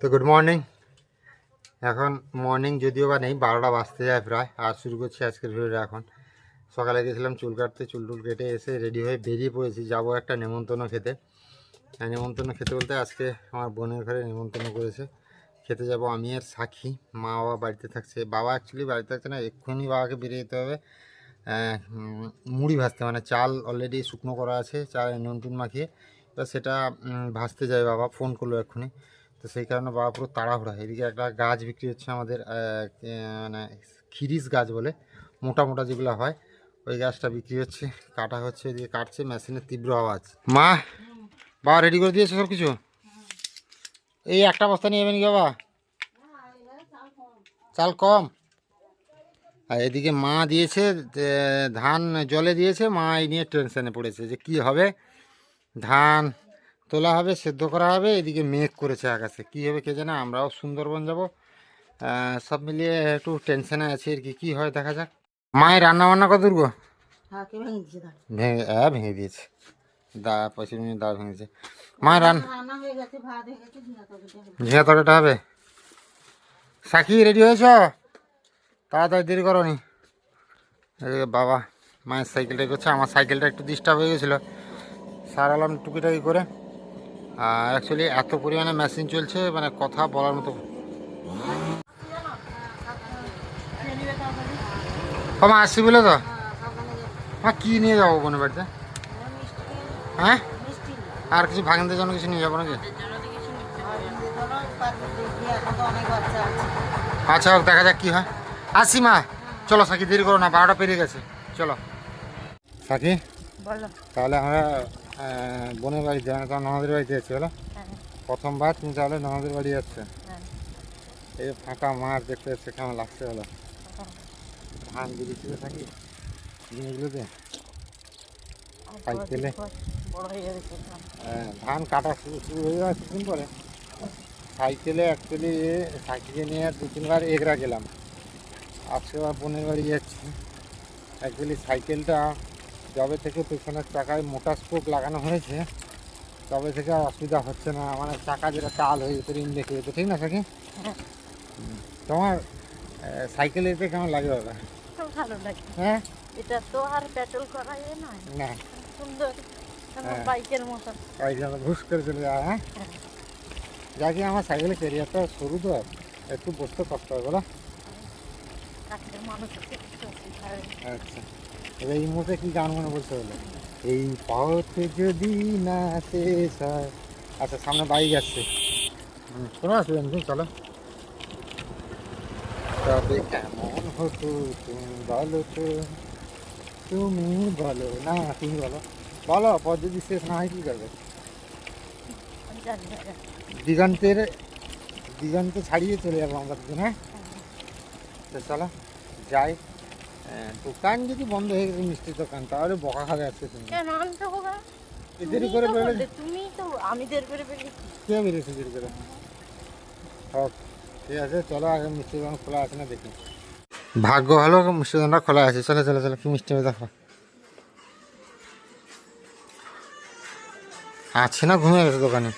তো good morning এখন morning যদিও বা নেই, বারোটা বাজতে যায় প্রায়, আর শুরু করছি আজকের ভিডিওটা এখন। সকালে গেছিলাম চুল কাটতে, চুল টুল কেটে এসে রেডি হয়ে বেরিয়ে পড়েছি, যাব একটা নেমন্তন্ন খেতে। আর নেমন্তন্ন খেতে বলতে আজকে আমার বোনের ঘরে নেমন্তন্ন করেছে। খেতে যাব আমি আর সাক্ষী, মা বাবা বাড়িতে থাকছে। বাবা অ্যাকচুয়ালি বাড়িতে থাকছে না, এক্ষুনি বাবাকে বেরিয়ে যেতে হবে। মুড়ি ভাজতে মানে চাল অলরেডি শুকনো করা আছে, চাল নুন মাখিয়ে এবার সেটা ভাজতে যায় বাবা ফোন করল এক্ষুনি। তো সেই কারণে বাবা পুরো তাড়াহুড়া। এদিকে একটা গাছ বিক্রি হচ্ছে আমাদের মানে খিরিস গাছ বলে, মোটা মোটা যেগুলো হয়, ওই গাছটা বিক্রি হচ্ছে, কাটা হচ্ছে, এদিকে কাটছে, মেশিনের তীব্র আওয়াজ। মা, বাবা রেডি করে দিয়েছে সব কিছু এই একটা বস্তা নিয়ে যাবেন বাবা? চাল কম। আর এদিকে মা দিয়েছে ধান জলে দিয়েছে, মা এই নিয়ে টেনশনে পড়েছে যে কি হবে। ধান তোলা হবে সেদ্ধ করা হবে এদিকে মেঘ করেছে আকাশে। কী হবে কে জানে আমরাও সুন্দরবন যাব। সব মিলিয়ে একটু টেনশনে আছি আর কি কী হয় দেখা যাক। মায়ের রান্না বান্না কত দূর ভেঙে হ্যাঁ ভেঙে দিয়েছে। দা পঁচিশ মিনিট দা ভেঙেছে। মায়ের রান রান্না ঝিঙা তরকারিটা হবে। সাকি রেডি হয়েছ? তাড়াতাড়ি দেরি করো নি বাবা মায়ের সাইকেলটা করছে আমার সাইকেলটা একটু ডিস্টার্ব হয়ে গেছিল। সারালাম টুকিটাকি করে। আর অ্যাকচুয়ালি এত পরিমাণে মেশিন চলছে মানে কথা বলার মতো। আসছি বলে তো? মা কী নিয়ে যাব বোনের বাড়িতে? হ্যাঁ? আর কিছু ভাগিনদের জন্য কিছু নিয়ে যাব নাকি? আচ্ছা হোক দেখা যাক কি হয়। আসি মা। চলো সাকি দেরি করো না বারোটা পেরিয়ে গেছে। চলো। সাকি? তাহলে আমরা বোনের বাড়িতে মানে তোমার ননদের বাড়িতে যাচ্ছি বলো হ্যাঁ। প্রথমবার তুমি তাহলে ননদের বাড়ি যাচ্ছে। হ্যাঁ। এই ফাঁকা মাঠ দেখতে এসে কেমন লাগছে বলো ধান দিয়েছিল থাকি জিনিসগুলোতে? সাইকেলে বড় হয়ে যাবে ধান। কাটা শুরু শুরু হয়ে যাওয়ার কিছুদিন পরে সাইকেলে অ্যাকচুয়ালি সাইকেলে নিয়ে দু তিনবার এগরা গেলাম। আজকে আবার বোনের বাড়ি যাচ্ছি। অ্যাকচুয়ালি সাইকেলটা যবে থেকে পেছনের চাকায় মোটা স্পোক লাগানো হয়েছে তবে থেকে আর অসুবিধা হচ্ছে না। মানে চাকা যেটা চাল হয়ে যেত রিং দেখে যেত ঠিক না সাকি হ্যাঁ। তোমার সাইকেল এতে কেমন লাগে বাবা? ভালো লাগে। হ্যাঁ? এটা তো আর পেট্রোল করা যায় না না। সুন্দর হ্যাঁ। বাইকের মতো। ওই জন্য ঘুষ করে চলে যাওয়া হ্যাঁ? যাকে আমার সাইকেলের ক্যারিয়ারটা সরু তো একটু বসতে কষ্ট হয় বলো। আচ্ছা। এবার এই মুহূর্তে কি গান মনে বলতে হলো এই পথ যদি না শেষ হয়। আচ্ছা সামনে বাইক আসছে। কোনো অসুবিধা নেই চলো। তবে কেমন হতো তুমি বলো তো। তুমি বলো না তুমি বলো। বলো পথ যদি শেষ না হয় কি করবে? দিগন্তের দিগন্তে ছাড়িয়ে চলে যাব আমরা দুজন হ্যাঁ। তো চলো যাই। দোকান যদি বন্ধ হয়ে গেছে মিষ্টির দোকান তাহলে বকা খাবে আজকে তুমি। কেন আনতে হবে দেরি করে বেরোলে তুমি তো আমি দেরি করে বেরিয়ে কে? বেরিয়েছে দেরি করে? হোক ঠিক আছে চলো আগে মিষ্টির দোকান খোলা আছে না দেখি। ভাগ্য ভালো মিষ্টির দোকানটা খোলা আছে। চলো চলো চলো কি মিষ্টি দেখো আছে না ঘুমিয়ে গেছে দোকানে?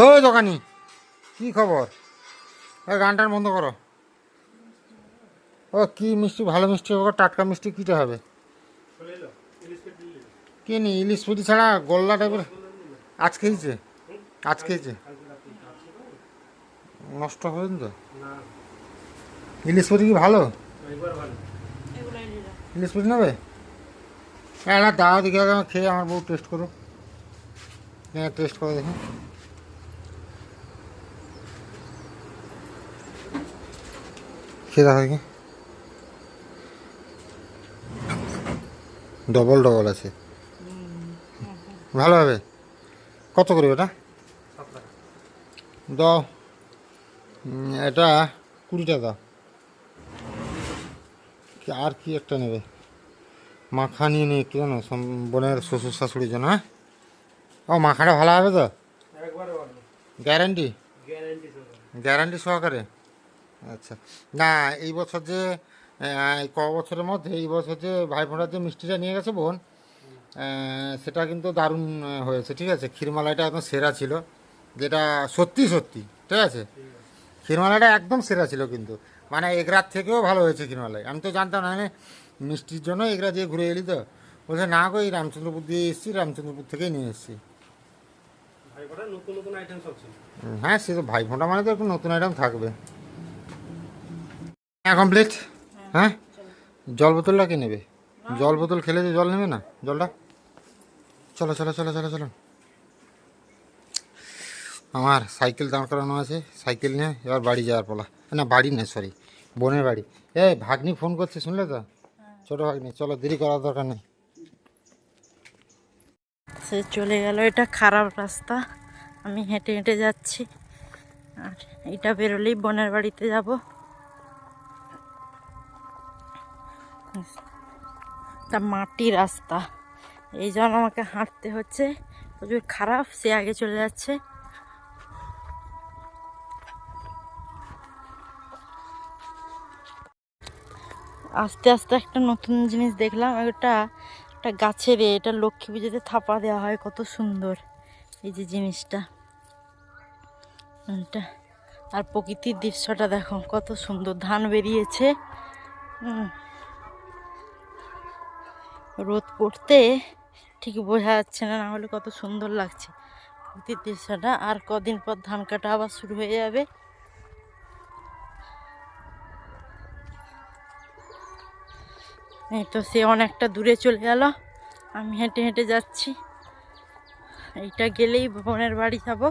ও দোকানি কি খবর? ওই গানটার বন্ধ করো। ও, কি মিষ্টি, ভালো মিষ্টি হবে, টাটকা মিষ্টি কীটা হবে? কি নি, ইলিশ পুরি ছাড়া গোল্লা টাইপের? আজ খেয়েছে? আজ খেয়েছে? নষ্ট হবে তো? ইলিশ পুরি কি ভালো? ইলিশ পুরি নেবে? হ্যাঁ না দাও দেখে আমার খেয়ে, আমার বউ টেস্ট করো হ্যাঁ টেস্ট করে দেখি। খেয়ে দেখো। ডবল ডবল আছে। ভালো হবে। কত করে ওটা দাও। এটা কুড়ি টাকা। আর কি একটা নেবে? মাখা নিয়ে নিয়ে কি জানো বোনের শ্বশুর শাশুড়ির জন্য হ্যাঁ? ও মাখাটা ভালো হবে তো? গ্যারান্টি গ্যারান্টি সহকারে? আচ্ছা। না এই বছর যে ক বছরের মধ্যে এই বছর যে ভাই ভাইফোঁটার যে মিষ্টিটা নিয়ে গেছে বোন সেটা কিন্তু দারুণ হয়েছে ঠিক আছে? ক্ষীরমালাইটা একদম সেরা ছিল যেটা সত্যি সত্যি ঠিক আছে? ক্ষীরমালাটা একদম সেরা ছিল কিন্তু। মানে এগরার থেকেও ভালো হয়েছে ক্ষীরমালাই। আমি তো জানতাম না আমি মিষ্টির জন্য এগরা দিয়ে ঘুরে এলি তো। বলছে না গো এই রামচন্দ্রপুর দিয়ে এসেছি রামচন্দ্রপুর থেকেই নিয়ে এসেছি। হ্যাঁ সে তো ভাই ফোঁটা মানে তো একটু নতুন আইটেম থাকবে। হ্যাঁ কমপ্লিট হ্যাঁ? জল বোতলটা কে নেবে? জল বোতল খেলে তো জল নেবে না? জলটা? চলো চলো চলো চলো চলো। আমার সাইকেল দাঁড় করানো আছে, সাইকেল নিয়ে এবার বাড়ি যাওয়ার পালা। না, বাড়ি না সরি বোনের বাড়ি। এ ভাগ্নি ফোন করছে, শুনলে তো? ছোটো ভাগ্নি, চলো, দেরি করার দরকার নেই। সে চলে গেল, এটা খারাপ রাস্তা। আমি হেঁটে হেঁটে যাচ্ছি, আর এটা বেরোলেই বোনের বাড়িতে যাব। তা মাটি রাস্তা। এই জন্য আমাকে হাঁটতে হচ্ছে। প্রচুর খারাপ, সে আগে চলে যাচ্ছে। আস্তে আস্তে একটা নতুন জিনিস দেখলাম এটা একটা গাছের এটা লক্ষ্মী পুজোতে থাপা দেওয়া হয়, কত সুন্দর। এই যে জিনিসটা। আর প্রকৃতির দৃশ্যটা দেখো, কত সুন্দর। ধান বেরিয়েছে। হুম। রোদ পড়তে ঠিক বোঝা যাচ্ছে না না হলে কত সুন্দর লাগছে। দৃশ্যটা, আর কদিন পর ধান কাটা আবার শুরু হয়ে যাবে। এই তো সে অনেকটা দূরে চলে গেল। আমি হেঁটে হেঁটে যাচ্ছি। এইটা গেলেই বোনের বাড়ি যাব।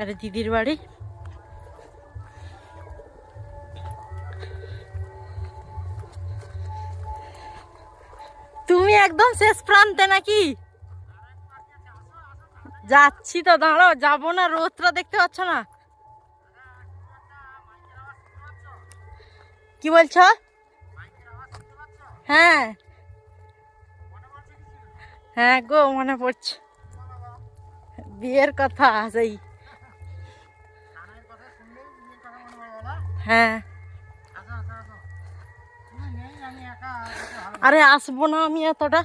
আরে দিদির বাড়ি। একদম শেষ প্রান্তে নাকি? যাচ্ছি তো, দাঁড়াও, যাব না, রোদটা দেখতে পাচ্ছ না? কি বলছো? হ্যাঁ। হ্যাঁ গো, মনে পড়ছে। বিয়ের কথা সেই। হ্যাঁ। আরে আসব না আমি এতটা।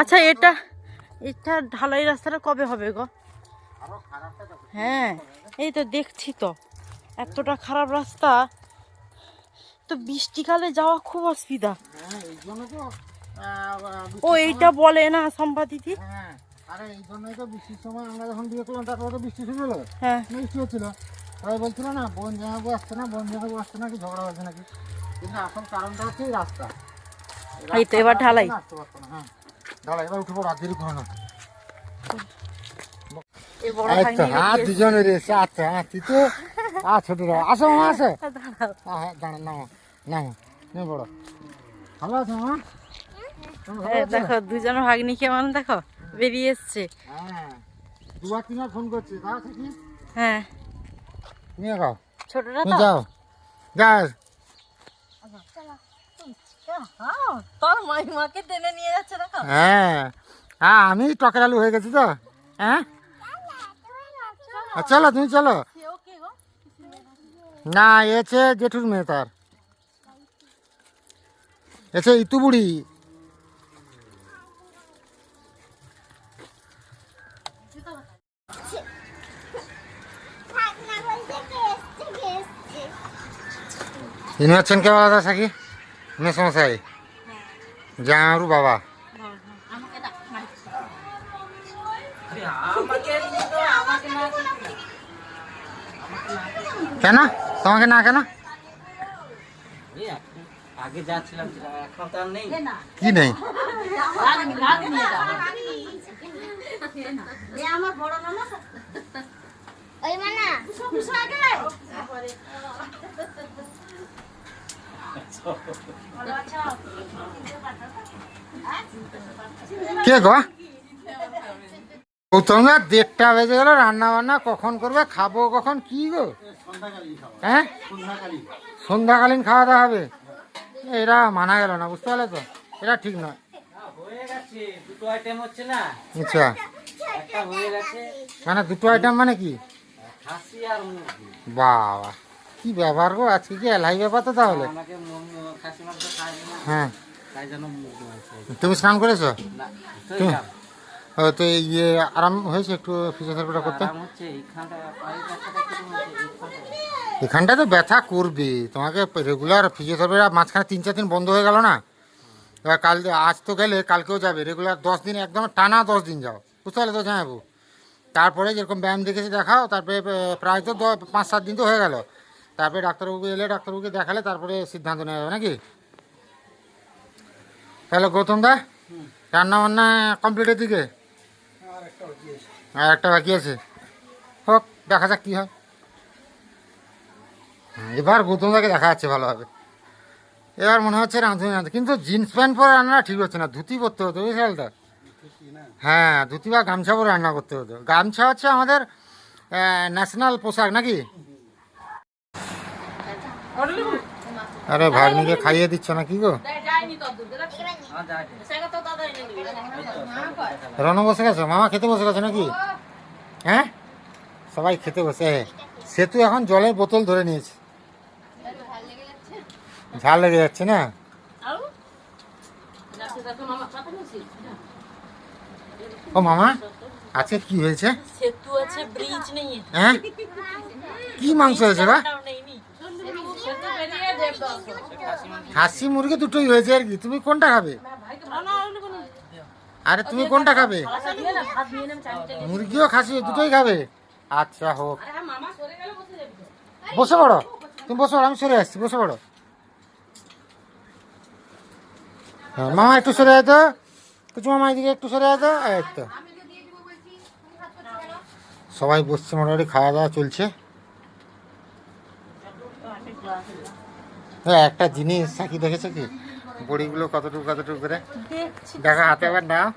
আচ্ছা এটা এটা ঢালাই রাস্তাটা কবে হবে গো? হ্যাঁ এই তো দেখছি তো। এতটা খারাপ রাস্তা। তো বৃষ্টিকালে যাওয়া খুব অসুবিধা। ও এইটা বলে না সম্পা দিদি হ্যাঁ আরে এই জন্যই তো বৃষ্টির সময় আমরা যখন বিয়ে করলাম তারপরে তো বৃষ্টি শুরু হলো। হ্যাঁ। বৃষ্টি হচ্ছিল। সবাই বলছিল না বোন জামাবু আসছে না বোন জামাবু আসছে নাকি? ঝগড়া হচ্ছে নাকি? কিন্তু আসল কারণটা হচ্ছে রাস্তা। এই তো এবার ঢালাই। হ্যাঁ। ঢালাই এবার আর বড় হ্যাঁ এসে আচ্ছা হ্যাঁ তুই তো আ ছোটরা আসো মা আসো। দাঁড়াও। হ্যাঁ হ্যাঁ দাঁড়া নে বড় ভালো আছো মা? এই আছো? দেখো দুজন ভাগ্নি কেমন দেখো বেরিয়ে এসছে। হ্যাঁ দুবার তিনবার ফোন করছে হ্যাঁ। নিয়ে গাও ছোটটা তুমি তো। যাও। যাও হ্যাঁ, তোর মাইমাকে টেনে নিয়ে যাচ্ছে হ্যাঁ। হ্যাঁ আমি টকের আলু হয়ে গেছি তো। হ্যাঁ? চলো তুমি চলো। না এছে জেঠুর মেয়ে তার। এছে ইতু ইনি হচ্ছেন কে বলা সাকি মেসমশাই জামারু বাবা। কেন? তোমাকে না কেন? আগে যাচ্ছিলাম এখন তো আর নেই। কি নেই? আমার বড় মামা। ওই মানা কে গো? তোমরা দেড়টা বেজে গেল রান্না বান্না কখন করবে খাব কখন কি গো? হ্যাঁ? সন্ধ্যাকালীন খাওয়া দাওয়া হবে। এরা মানা গেল না বুঝতে পারলে তো? এটা ঠিক নয়। আচ্ছা। মানে দুটো আইটেম মানে কি? বাবা। কি ব্যাপার গো? আজকে কি এলাই ব্যাপার তো তাহলে। হ্যাঁ। তুমি স্নান করেছ। ও, তো ইয়ে আরাম হয়েছে একটু ফিজিওথেরাপিটা করতে? এখানটা তো ব্যথা করবে। তোমাকে রেগুলার ফিজিওথেরাপি মাঝখানে তিন চার দিন বন্ধ হয়ে গেল না? এবার কাল আজ তো গেলে কালকেও যাবে। রেগুলার দশ দিন একদম টানা দশ দিন যাও। বুঝতে পারলে তো জানাব তারপরে যেরকম ব্যায়াম দেখেছি দেখাও তারপরে প্রায় তো পাঁচ সাত দিন তো হয়ে গেল। তারপরে ডাক্তারবাবু এলে, ডাক্তারবাবুকে দেখালে তারপরে সিদ্ধান্ত নেওয়া যাবে নাকি? তাহলে গৌতম দা? রান্না বান্না কমপ্লিটের দিকে? আর একটা বাকি আছে। হোক, দেখা যাক কী হয়। এবার গৌতম দাকে দেখা যাচ্ছে ভালোভাবে। এবার মনে হচ্ছে রাঁধুনি রাঁধে কিন্তু জিন্স প্যান্ট পরে রান্না ঠিক হচ্ছে না, ধুতি পরতে হতো পারলে হ্যাঁ ধুতি বা গামছা পরে রান্না করতে হতো। গামছা হচ্ছে আমাদের ন্যাশনাল পোশাক নাকি? আরে ভাগ্নিকে খাইয়ে দিচ্ছ না কি গো? রণ বসে গেছো? মামা খেতে বসে গেছো নাকি? হ্যাঁ? সবাই খেতে বসে। সেতু এখন জলের বোতল ধরে নিয়েছে। ঝাল লেগে যাচ্ছে না? ও মামা আজকে কি হয়েছে? সেতু আছে ব্রিজ নেই। হ্যাঁ? কি মাংস হয়েছে বা খাসি মুরগি দুটোই হয়েছে আর কি। তুমি কোনটা খাবে? আরে, তুমি কোনটা খাবে? মুরগিও খাসি দুটোই খাবে? আচ্ছা হোক। বসে পড়ো। তুমি বসে পড়ো আমি সরে আসছি, বসে পড়ো। হ্যাঁ মামা একটু সরে আয় তো। কিছু মামা এদিকে একটু সরে আয় তো। তো। সবাই বসছে, মোটামুটি খাওয়া দাওয়া চলছে। হ্যাঁ একটা জিনিস সাকি দেখেছ কি? বড়িগুলো কতটুকু কতটুকু করে? দেখা হাতে আবার নাও।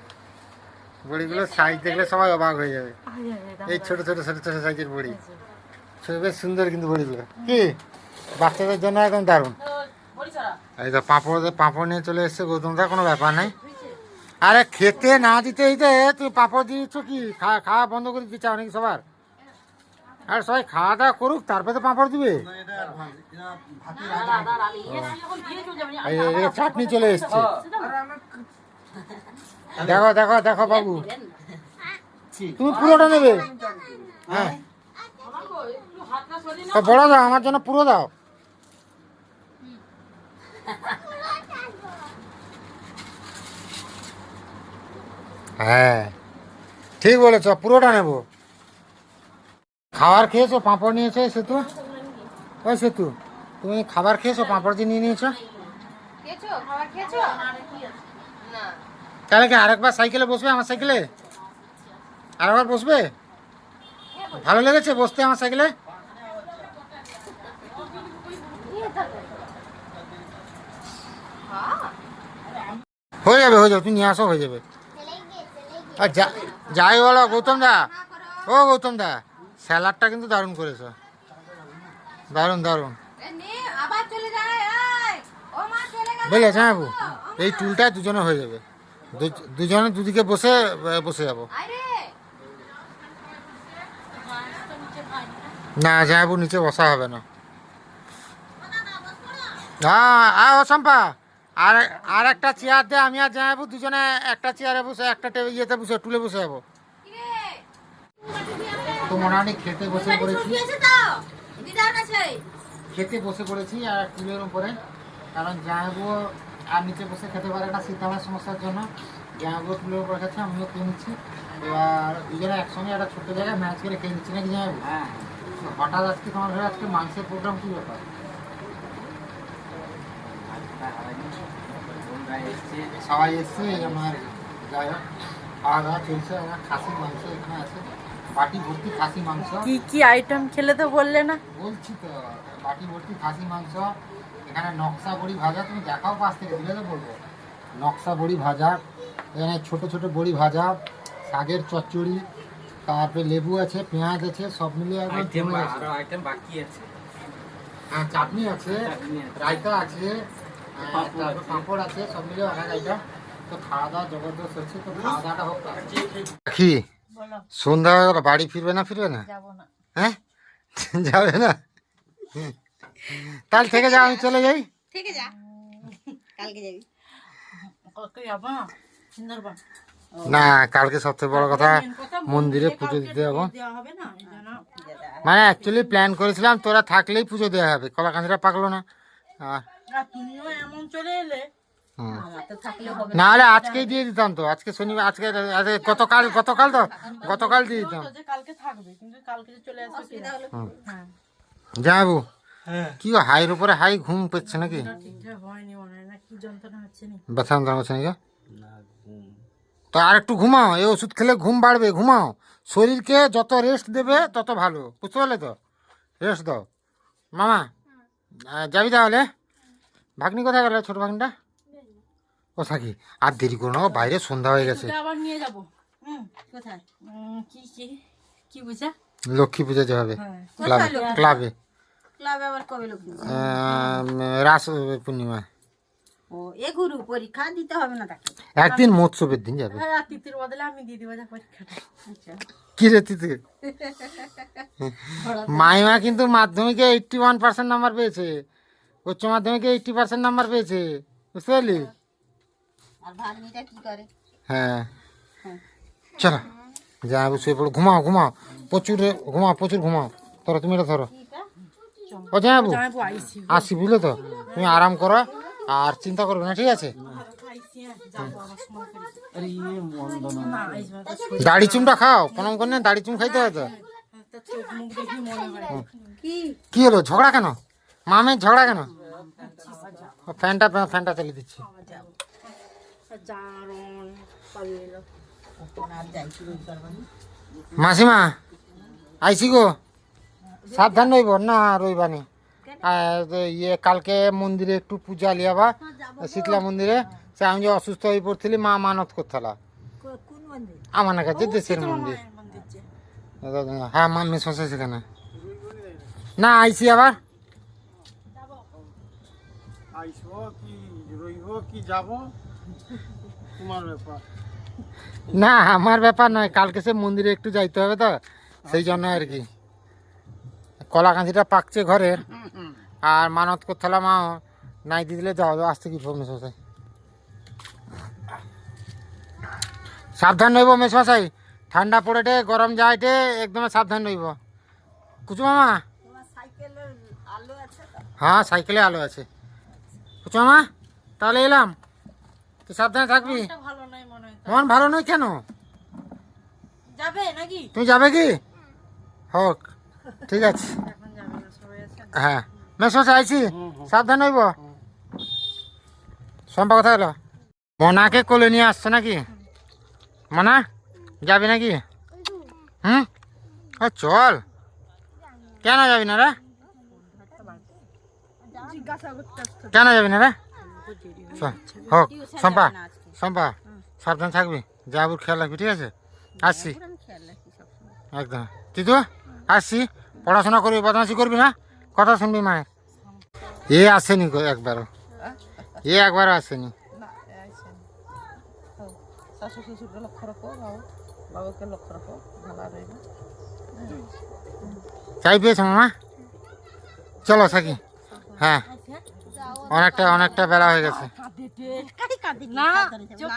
বড়িগুলো সাইজ দেখলে সবাই অবাক হয়ে যাবে। এই ছোট ছোট ছোট ছোট সাইজের বড়ি। ছোট বেশ সুন্দর কিন্তু বড়িগুলো। কি? বাচ্চাদের জন্য একদম দারুণ। এই তো পাঁপড় পাঁপড় নিয়ে চলে এসছে গৌতমদা কোনো ব্যাপার নেই। আরে খেতে না দিতে দিতে তুই পাঁপড় দিয়েছ কি? খাওয়া খাওয়া বন্ধ করে দিতে চাও নাকি সবার? আর সবাই খাওয়া দাওয়া করুক, তারপরে তো পাঁপড় দিবে। চাটনি চলে এসছে। দেখো দেখো দেখো বাবু। তুমি পুরোটা নেবে? হ্যাঁ। বড় দাও, আমার জন্য পুরো দাও। হ্যাঁ। ঠিক বলেছ, পুরোটা নেব। খাবার খেয়েছো? পাঁপড় নিয়েছো এই সেতু? ওই সেতু। তুমি খাবার খেয়েছো? পাঁপড় দিয়ে নিয়ে নিয়েছো? খেয়েছো? খাবার খেয়েছো? না। তাহলে কি আরেকবার সাইকেলে বসবে আমার সাইকেলে? আরেকবার বসবে? ভালো লেগেছে বসতে আমার সাইকেলে? হয়ে যাবে হয়ে যাবে। তুমি নিয়ে আসো হয়ে যাবে। আর যা- যাই বলো গৌতম দা। ও গৌতম দা। স্যালাডটা কিন্তু দারুণ করেছ। দারুণ দারুণ। নে আবার চলে এই। ও মা চলে গেল বুঝলে বাবু এই টুলটা দুজনে হয়ে যাবে। দুজনে দুদিকে বসে বসে যাব। না জামাইবু নিচে বসা হবে না। হ্যাঁ আয় ও শম্পা আর আর একটা চেয়ার দে আমি আর জামাইবু দুজনে একটা চেয়ারে বসে একটা টেবিল ইয়েতে বসে টুলে বসে যাব। তো মোটামুটি খেতে বসে পড়েছি আছে খেতে বসে পড়েছি আর টুলের উপরে। কারণ জামাইবু আর নিচে বসে খেতে পারে না শীতকালের সমস্যার জন্য। জামাইবু টুলের উপরে খাচ্ছে আমিও খেয়ে নিচ্ছি। এবার দুজনে একসঙ্গে একটা ছোট্ট জায়গায় ম্যাচ করে খেয়ে নিচ্ছি নাকি জামাইবু হ্যাঁ। হঠাৎ আজকে তোমার ঘরে আজকে মাংসের প্রোগ্রাম কি ব্যাপার? সবাই এসছে এই আমার যাই হোক খাওয়া দাওয়া চলছে আমার খাসি মাংস এখানে আছে। বাটি ভর্তি খাসি মাংস। কি কি আইটেম খেলে তো বললে না? বলছি তো বাটি ভর্তি খাসি মাংস এখানে নকশা বড়ি ভাজা তুমি দেখাও পাশ থেকে দিলে তো বলব। নকশা বড়ি ভাজা এখানে ছোট ছোট বড়ি ভাজা শাকের চচ্চড়ি তারপরে লেবু আছে পেঁয়াজ আছে সব মিলিয়ে একদম আইটেম বাকি আছে। হ্যাঁ চাটনি আছে রায়তা আছে পাঁপড় আছে। সব মিলিয়ে অনেক আইটেম তো খাওয়া দাওয়া জবরদস্ত হচ্ছে তো খাওয়া দাওয়াটা হোক। কি বলো। সন্ধ্যা হয়ে গেল বাড়ি ফিরবে না ফিরবে না? হ্যাঁ? যাবে না? তাহলে থেকে যাও আমি চলে যাই। থেকে যা কালকে যাবি। না কালকে সবচেয়ে বড় কথা মন্দিরে পুজো দিতে যাব। হবে মানে অ্যাকচুয়ালি প্ল্যান করেছিলাম তোরা থাকলেই পুজো দেওয়া হবে। কলাকান্দিটা পাকলো না তুমিও এমন চলে এলে হবে না। হলে আজকেই দিয়ে দিতাম তো। আজকে শনিবার আজকে গতকাল গতকাল তো গতকাল দিয়ে দিতাম। তো যে কালকে থাকবে কিন্তু কালকে যে চলে আসবে কিনা? হ্যাঁ। যাব কি হাইয়ের উপরে হাই ঘুম পেচ্ছে নাকি? এটা ঠিকঠাক হয়নি না কি যন্ত্রণা ব্যথা যন্ত্রণা হচ্ছে নাকি তো আর একটু ঘুমাও এই ওষুধ খেলে ঘুম বাড়বে ঘুমাও। শরীরকে যত রেস্ট দেবে তত ভালো বুঝতে পারলে তো? রেস্ট দাও। মামা যাবি তাহলে? ভাগ্নি কোথায় গেল ছোট ভাগ্নিটা? ও থাকি আর দেরি করো না বাইরে সন্ধ্যা হয়ে গেছে। এটা আবার নিয়ে যাব। হুম কোথায়? কি কি কি বুঝা লক্ষ্মী পুজোতে হবে হ্যাঁ। ক্লাবে ক্লাবে। ক্লাবে আবার কবে লোক রাস পূর্ণিমা ও এ গুরু পরীক্ষা দিতে হবে না তাকে? একদিন মৎস্যবের দিন যাবে। হ্যাঁ তিতির বদলে আমি দিয়ে দিব যা পরীক্ষাটা। আচ্ছা। কি রে তিতে মাইমা কিন্তু মাধ্যমিকে এইটটি ওয়ান পার্সেন্ট নাম্বার পেয়েছে। উচ্চ মাধ্যমিকে এইটটি পার্সেন্ট নাম্বার পেয়েছে। বুঝতে পারলি? আর ভাগ্নিটা কি করে? হ্যাঁ। চলো যা শুয়ে পড়ো ঘুমাও ঘুমাও। প্রচুর ঘুমাও প্রচুর ঘুমাও। ধরো তুমি এটা ধরো। ও জানাব আসি বুঝলে তো? তুমি আরাম করো আর চিন্তা করবে না ঠিক আছে? হ্যাঁ তো দাড়ি চুমটা খাও প্রণাম করে না দাড়ি চুম খাইতে হয় তো। হয় কি? কি হলো ঝগড়া কেন? মামের ঝগড়া কেন? ও, ফ্যানটা ফ্যানটা চালিয়ে দিচ্ছি জারণ পালিয়ে এলো আর যাইছি রোজগার বানি মাসিমা আইসি গো। সাবধান রইব না রইবানি। ইয়ে কালকে মন্দিরে একটু পূজা লিয়াবা, শীতলা মন্দিরে, সে আমি যে অসুস্থ হয়ে পড়ছিলি, মা মানত করতালা। আমার কাছে দেশের মন্দির। হ্যাঁ মা মেস সেখানে না আইসি আবার। আইসব কি, রইব কি তোমার ব্যাপার। না আমার ব্যাপার নয় কালকে সে মন্দিরে একটু যাইতে হবে তো সেই জন্য আর কি। কলা কাঁচিটা পাকছে ঘরে আর মানত করতালাম মা নাই দিয়ে দিলে যাও আসতে কি মেশাই সাবধান রইব মেশাই ঠান্ডা পড়েটে গরম যাইটে একদম সাবধান রইব কুচু মামা? তোমার সাইকেলের আলো আছে তো? হ্যাঁ সাইকেলে আলো আছে। কুচু মামা তাহলে এলাম। তুই সাবধানে থাকবি? এটা ভালো নাই মনে হয় মন ভালো নয় কেন? যাবে নাকি? তুমি যাবে কি? হোক ঠিক আছে। হ্যাঁ। মেসো চাইছি সাবধান হইব? সম্পা কথা হলো? মনাকে কোলে নিয়ে আসছো নাকি? মনা যাবি নাকি? হুম? ও চল। কেন যাবি না রে? কেন যাবি না রে? হোক সম্পা সম্পা সাবধান থাকবি যাবুর খেয়াল রাখবি ঠিক আছে? আসছি। রাখি সবসময়। একদম। তিতু আসছি। পড়াশোনা করবি বদমাশি করবি না কথা শুনবি মায়ের। এ আসেনি একবারও। এ একবারও আসেনি। শাশু শ্বশুরকে লক্ষ্য রাখো বাবাকে লক্ষ্য রাখো ভালো রইবে চাই পেয়েছ মামা? চলো সাকি। হ্যাঁ। অনেকটা অনেকটা বেলা হয়ে গেছে। না সাবধানে যাব।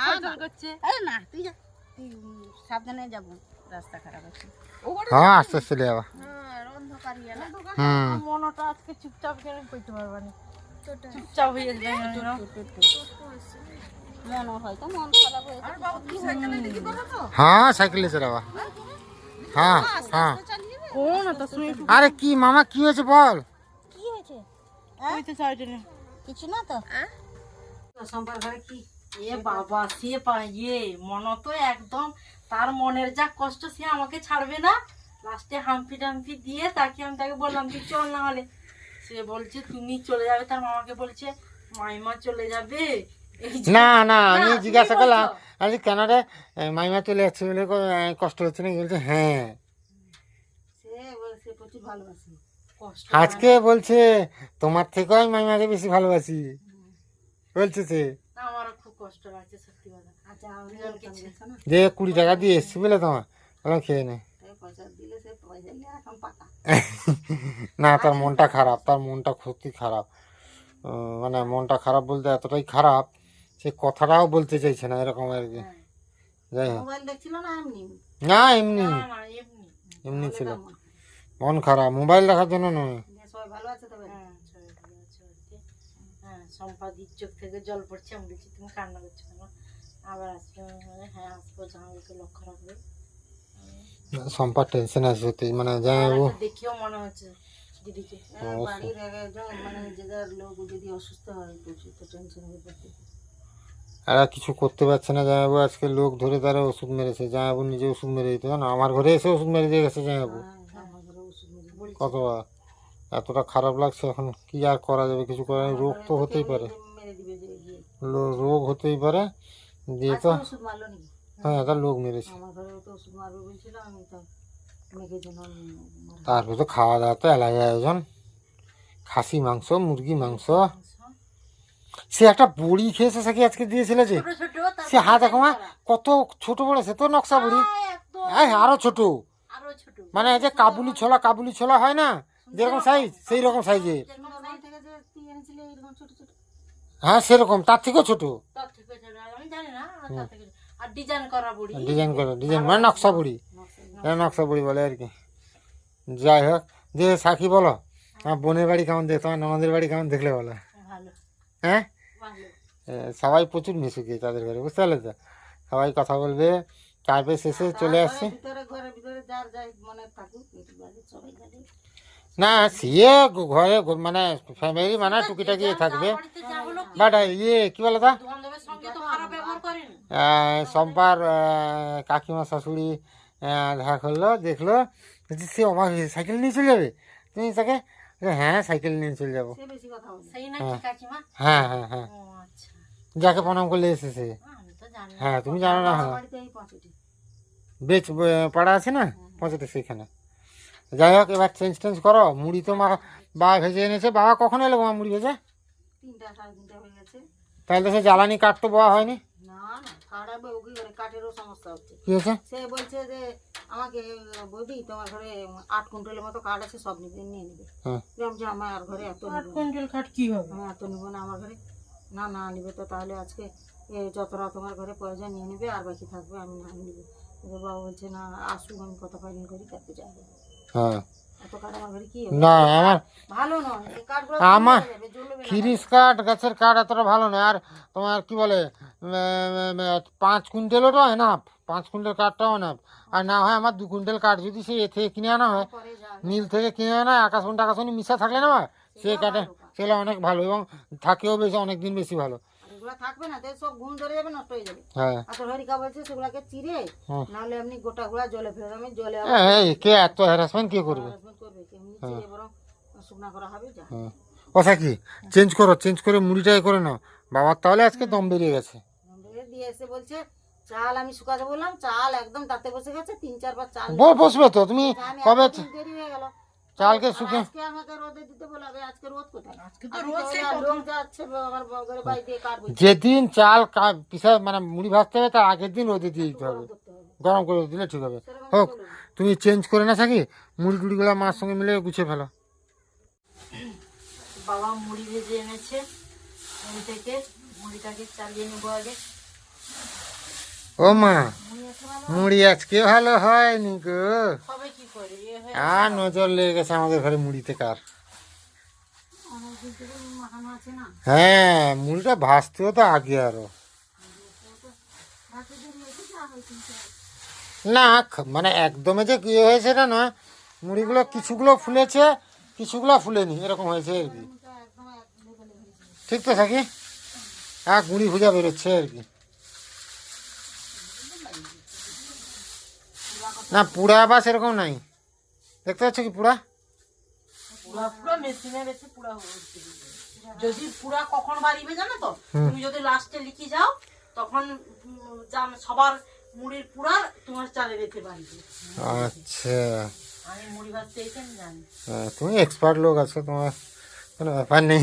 না, তুই যা সাবধানে রাস্তা খারাপ আছে। হ্যাঁ আস্তে আস্তে চলে যাবা হ্যাঁ ইয়ে হুম। মনটা আজকে চুপচাপ কইতে পারবা না। চুপচাপ হয়ে যাবে মন হয়তো মন খারাপ হয়েছে হ্যাঁ সাইকেলে চলাবা হ্যাঁ হ্যাঁ কোন? তো আরে কি মামা কি হয়েছে বল? কি হয়েছে? কইতে চাইছে না কিছু না তো? সম্পার ঘরে কি? এ বাবা সে পাইয়ে মন তো একদম তার মনের যা কষ্ট সে আমাকে ছাড়বে না। লাস্টে হাম্পি টাম্পি দিয়ে তাকে আমি তাকে বললাম তুই চল না হলে। সে বলছে তুমি চলে যাবে। তার মামাকে বলছে মাইমা চলে যাবে? এই না না আমি জিজ্ঞাসা করলাম বলছো। আমি কেন রে মাইমা চলে যাচ্ছে বলে কষ্ট হচ্ছে না বলছে হ্যাঁ। সে বল- সে প্রচুর ভালোবাসে। আজকে বলছে তোমার থেকেও আমি মাইমাকে বেশি ভালোবাসি। বলছে সে। না, আমারও খুব কষ্ট লাগছে সত্যি কথা। আচ্ছা যে কুড়ি টাকা দিয়ে এসছি বলে তোমার বললাম খেয়ে নে। তাই পয়সা দিলে সে পয়সা নিয়ে এখন পাকা। না তার মনটা খারাপ তার মনটা সত্যি খারাপ। মানে মনটা খারাপ বলতে এতটাই খারাপ সে কথাটাও বলতে চাইছে না এরকম আর কি। যাই হোক। না এমনি? এমনি। না, না, এমনি। এমনি ছিল। মন খারাপ মোবাইল দেখার জন্য নয়। দিয়ে সবাই ভালো আছে তবে? হ্যাঁ, গেলো। হ্যাঁ সম্পাদির চোখ থেকে জল পড়ছে আমি বলছি তুমি কান্না করছ কেন? আবার আসবে বলি, হ্যাঁ আসব জামাইকে লক্ষ্য রাখবে। সম্পার টেনশন আছে মানে যাই দেখেও মনে হচ্ছে দিদিকে। হ্যাঁ, বাড়ির একজন মানে যে লোক যদি অসুস্থ হয় প্রচুর তো টেনশন হয়ে এরা কিছু করতে পারছে না জামাইবাবু আজকে লোক ধরে তারা ওষুধ মেরেছে জামাইবাবু নিজে ওষুধ মেরে দিতে। না আমার ঘরে এসে ওষুধ মেরে দিয়ে গেছে জামাইবাবু হ্যাঁ আমার ঘরে ওষুধ মেরে কত এতটা খারাপ লাগছে এখন কি আর করা যাবে? কিছু করার। রোগ তো হতেই পারে। রোগ হতেই পারে। দিয়ে তো হ্যাঁ তার লোক মেরেছে। তারপরে তো খাওয়া দাওয়া তো এলাই আয়োজন। খাসি মাংস মুরগি মাংস। সে একটা বড়ি খেয়েছে সাকি আজকে দিয়েছিল যে? সে হাত মা কত ছোট বড় সে তো নকশা বড়ি। আরও ছোট। মানে এই যে কাবুলি ছোলা কাবুলি ছোলা হয় না? যেরকম সাইজ সেই রকম ছোট হ্যাঁ সেরকম তার থেকেও ছোট। ডিজাইন করা ডিজাইন মানে নকশা বড়ি। নকশা বড়ি। বলে আর কি। যাই হোক যে সাক্ষী বলো আমার বোনের বাড়ি কেমন দেখ তোমার ননদের বাড়ি কেমন দেখলে বলো। হ্যাঁ? সবাই প্রচুর মিশুকি তাদের ঘরে বুঝতে পারলে তো? সবাই কথা বলবে। তারপরে শেষে চলে আসছে। মনে না সিয়ে ঘরে মানে ফ্যামিলি মানে টুকিটাকি থাকবে। বাট ইয়ে কি বলো তা? বন্ধু বান্ধবের সঙ্গে তো খারাপ ব্যবহার করেনি। আহ, সম্পার আহ, কাকিমা শাশুড়ি দেখা করল দেখল সে অবাক সাইকেল নিয়ে চলে যাবে? তুমি তাকে হ্যাঁ সাইকেল নিয়ে চলে যাব। সে কাকিমা? হ্যাঁ হ্যাঁ হ্যাঁ। আচ্ছা। যাকে প্রণাম করলে এসেছে। হ্যাঁ তুমি জানো না হ্যাঁ। বেচ পাড়া আছে না? পৌঁছাতে সেইখানে। যাই হোক এবার চেঞ্জ টেঞ্জ করো। মুড়ি তো মা বাবা ভেজে এনেছে। বাবা কখন এলো মা মুড়ি ভেজে? তিনটা সাড়ে তিনটা হয়ে গেছে। তাহলে তো সে জ্বালানি কাঠ তো বয়া হয়নি। কি কাঠেরও সমস্যা হচ্ছে। কি হয়েছে? সে বলছে যে আমাকে বৌদি তোমার ঘরে আট কুইন্টালের মতো কাঠ আছে সব নিবে নিয়ে নিবে। হ্যাঁ। আমি যে আমার ঘরে এত আট কুইন্টাল খাট কি হবে? এত নিব না আমার ঘরে। না না নিবে তো তাহলে আজকে এ যতটা তোমার ঘরে প্রয়োজন নিয়ে নিবে আর বাকি থাকবে আমি না নিবে। এবার বাবা বলছে না আসুক আমি কথা ফাইলিং করি তারপরে যাব। হ্যাঁ। আমার? না। খিরিস কাঠ গাছের কাঠ এতটা ভালো নয়। আর তোমার কি বলে পাঁচ কুইন্টালও তো হয় না পাঁচ কুইন্টাল কাঠটাও না। আর না হয় আমার দু কুইন্টাল কাঠ যদি সে এ থেকে কিনে আনা হয় নীল থেকে কিনে আনা হয় আকাশন টাকাশনি মিশা থাকলে না সেই কাঠে সেগুলো অনেক ভালো এবং থাকেও বেশি অনেক দিন বেশি ভালো। এগুলো থাকবে না তাই সব ঘুম ধরে যাবে নষ্ট হয়ে যাবে। হ্যাঁ। আর হরিকা বলছে সেগুলোকে চিরে হুম। নাহলে এমনি গোটা গুলা জলে ফেলে আমি জলে এই কে এত হ্যারাসমেন্ট কে করবে? Harassment করবে এমনি চিরে বরং শুকনা করা হবে যা। হ্যাঁ। কথা কি? চেঞ্জ করো চেঞ্জ করে মুড়িটাই করে নাও। বাবার তাহলে আজকে দম বেরিয়ে গেছে। নম্বরে দিয়ে এসে বলছে চাল আমি শুকাতে বললাম চাল একদম তাতে বসে গেছে তিন চারবার চাল বসবে তো তুমি কবে দেরি হয়ে গেল। চালকে শুকে। আজকে আমাকে রোদে দিতে বলাবে আজকে রোদ কোথায়? আজকে তো রোদ সেই লোক যাচ্ছে আমার দিয়ে কাটবে যেদিন চাল কা- পিসা মানে মুড়ি ভাজতে হবে তার আগের দিন রোদে দিয়ে দিতে হবে। গরম করে দিলে ঠিক হবে। হোক তুমি চেঞ্জ করে না থাকি মুড়ি টুড়িগুলো মার সঙ্গে মিলে গুছিয়ে ফেলো। বাবা মুড়ি ভেজে এনেছে মুড়ি থেকে মুড়িটাকে চালিয়ে নেব আগে। ও মা মুড়ি আজকে ভালো হয়নি গো। আর নজর লেগে গেছে আমাদের ঘরে মুড়িতে কার। না হ্যাঁ মুড়িটা ভাজতেও তো আগে আরও। না মানে একদমে যে কি হয়েছে না নয়। মুড়িগুলো কিছুগুলো ফুলেছে কিছুগুলো ফুলেনি এরকম হয়েছে আর কি। ঠিক তো থাকি এক মুড়ি ভুজা বেরোচ্ছে আর কি। না পুরা বা সেরকম নাই। দেখতে পাচ্ছ কি পুরা? যদি পুরা কখন বাড়িবে জানো তো? তুমি যদি লাস্টে লিখে যাও তখন সবার মুড়ির পুরা তোমার চালে রেখে বাড়িবে। আচ্ছা। আমি মুড়ি ভাজতে জানি। হ্যাঁ, তুমি এক্সপার্ট লোক আছো তোমার কোনো ব্যাপার নেই।